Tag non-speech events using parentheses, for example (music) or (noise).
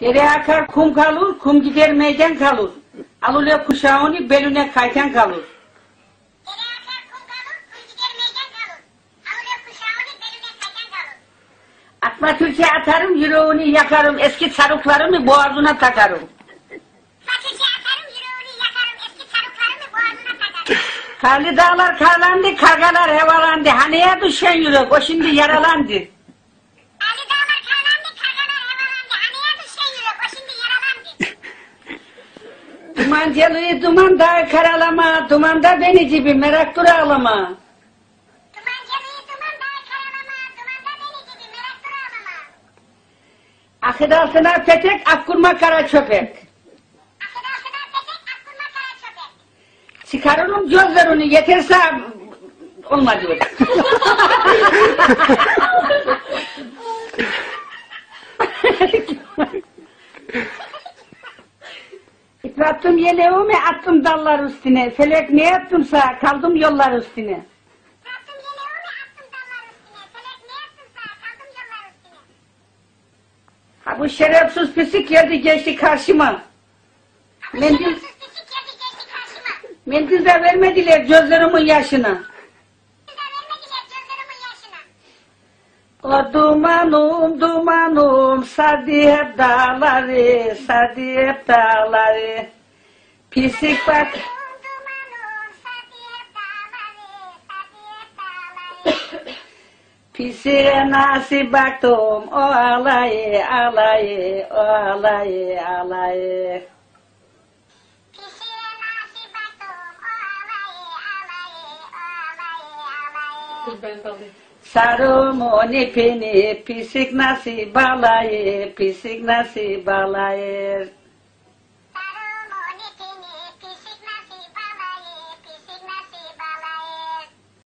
Dere akar kum kalır, kum gider meydan kalır. Alule kuşağını belüne kaytan kalır. Atma Türkiye atarım, yüreğini yakarım, eski sarıklarımı boğazına takarım. Karlı dağlar karlandı, kargalar hevalandı. Haneye düşen yürek, o şimdi yaralandı. Dumancalığı duman dağı karalama, dumanda beni gibi merak dur ağlama. Dumancalıyı duman dağı karalama, dumanda beni gibi merak dur ağlama. Akıd altına petek, akkurma kara çöpek. Çıkarırım gözlerini yeterse olmadı (laughs) öyle. İtrattım yeleğimi attım dallar üstüne. Felek ne yaptımsa kaldım yollar üstüne. Ha bu şerefsiz pislik geldi geçti karşıma. Mendil, mendil de vermediler gözlerimin yaşına. Biz de vermediler gözlerimin yaşına. O dumanım dumanım Oğlum sadiye dağları, sadiye dağları. Pisik bak. Pisiğe nasip baktım, o alayı, alayı, o alayı, alayı. Ben alayım. Sarımın ipini pisik nasıl bağlayır, pisik nasıl bağlayır.